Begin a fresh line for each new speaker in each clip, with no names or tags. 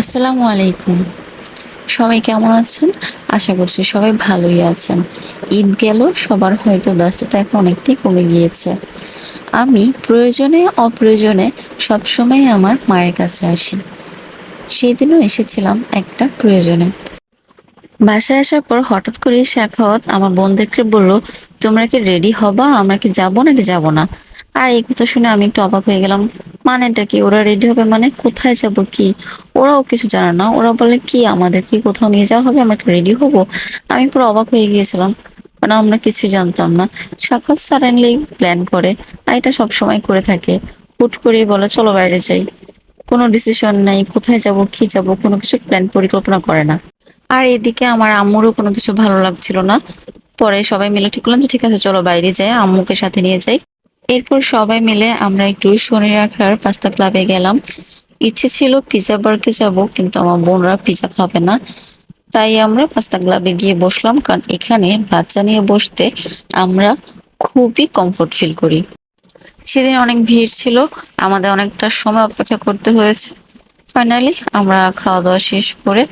আসসালামু আলাইকুম। সবাই কেমন আছেন? আশা করছি সবাই ভালোই আছেন। ঈদ গেল, সবার হয়তো ব্যস্ততা এখন অনেকটাই কমে গিয়েছে। আমি প্রয়োজনে, অপ্রয়োজনে সবসময় আমার মায়ের কাছে আসি। সেদিনও এসেছিলাম একটা প্রয়োজনে। বাসায় আসার পর হঠাৎ করে শাখাওয়াত আমার বোনদেরকে বলল, তোমরা কি রেডি হবা? আমরা কি যাব নাকি যাব না? আর এই কথা শুনে আমি একটু অবাক হয়ে গেলাম। মানেটা কি? ওরা রেডি হবে মানে? কোথায় যাব কি? ওরাও কিছু জানে না। ওরা বলে, কি আমাদের কি কোথাও নিয়ে যাওয়া হবে? আমরা রেডি হব? আমি পুরো অবাক হয়ে গিয়েছিলাম। মানে আমরা কিছুই জানতাম না। সাক্ষাৎ সাডেনলি প্ল্যান করে, আর এটা সবসময় করে থাকে। হুট করে বলে, চলো বাইরে যাই। কোনো ডিসিশন নাই, কোথায় যাব, কি যাব, কোনো কিছু প্ল্যান পরিকল্পনা করে না। আর এদিকে আমার আম্মুরও কোনো কিছু ভালো লাগছিল না। পরে সবাই মিলে ঠিক করলাম যে, ঠিক আছে, চলো বাইরে যাই, আম্মুকে সাথে নিয়ে যাই। এরপর সবাই মিলে আমরা একটু শনি রাখার পাস্তা ক্লাবে গেলাম। ইচ্ছে ছিল পিজা বার্গে যাব, কিন্তু আমার বোনরা পিজা খাবে না। তাই আমরা পাস্তা ক্লাবে গিয়ে বসলাম, কারণ এখানে বাচ্চা নিয়ে বসতে আমরা খুবই কমফোর্ট ফিল করি। সেদিন অনেক ভিড় ছিল, আমাদের অনেকটা সময় অপেক্ষা করতে হয়েছে। ফাইনালি আমরা খাওয়া দাওয়া শেষ করে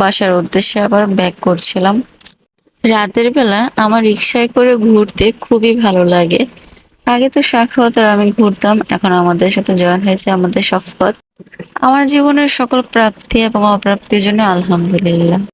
বাসার উদ্দেশ্যে আবার ব্যাক করছিলাম। রাতের বেলা আমার রিক্সায় করে ঘুরতে খুবই ভালো লাগে। আগে তো সাক্ষাৎ হতো আমি ঘুরতাম, এখন আমাদের সাথে জয়েন হয়েছে আমাদের সফত আমার জীবনের সকল প্রাপ্তি এবং অপ্রাপ্তির জন্য আলহামদুলিল্লাহ।